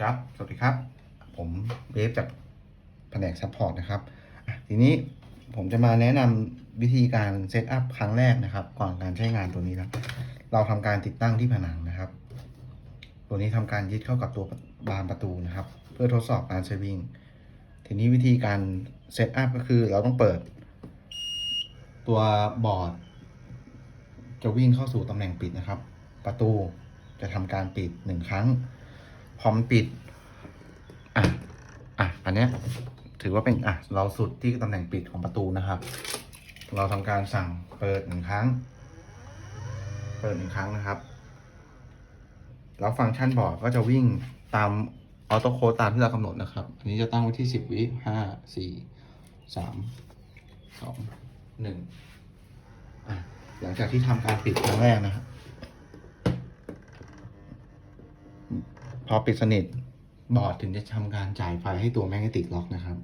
ครับ สวัสดีครับ ผมเวฟจากแผนกซัพพอร์ตนะครับ ทีนี้ผมจะมาแนะนำวิธีการเซตอัพครั้งแรกนะครับ ก่อนการใช้งานตัวนี้นะเราทำการติดตั้งที่ผนังนะครับ ตัวนี้ทำการยึดเข้ากับตัวบานประตูนะครับ เพื่อทดสอบการใช้วิ่ง ทีนี้วิธีการเซตอัพก็คือเราต้องเปิด ตัวบอร์ด จะวิ่งเข้าสู่ตำแหน่งปิดนะครับ ประตูจะทำการปิดหนึ่งครั้ง พร้อมปิด อะ อะ อันเนี้ย ถือว่าเป็น อะ เราสุดที่ตำแหน่งปิดของประตูนะครับ เราทำการสั่งเปิดหนึ่งครั้ง เปิดหนึ่งครั้งนะครับ แล้วฟังก์ชันบอร์ดก็จะวิ่งตามออโต้โค้ดตามที่เรากำหนดนะครับ อันนี้จะตั้งไว้ที่สิบวิห้าสี่สามสองหนึ่งอะหลังจากที่ทำการปิดครั้งแรกนะครับ พอปิดสนิทบอร์ดถึงจะทำการจ่ายไฟให้ตัวแมกเนติกล็อกนะครับ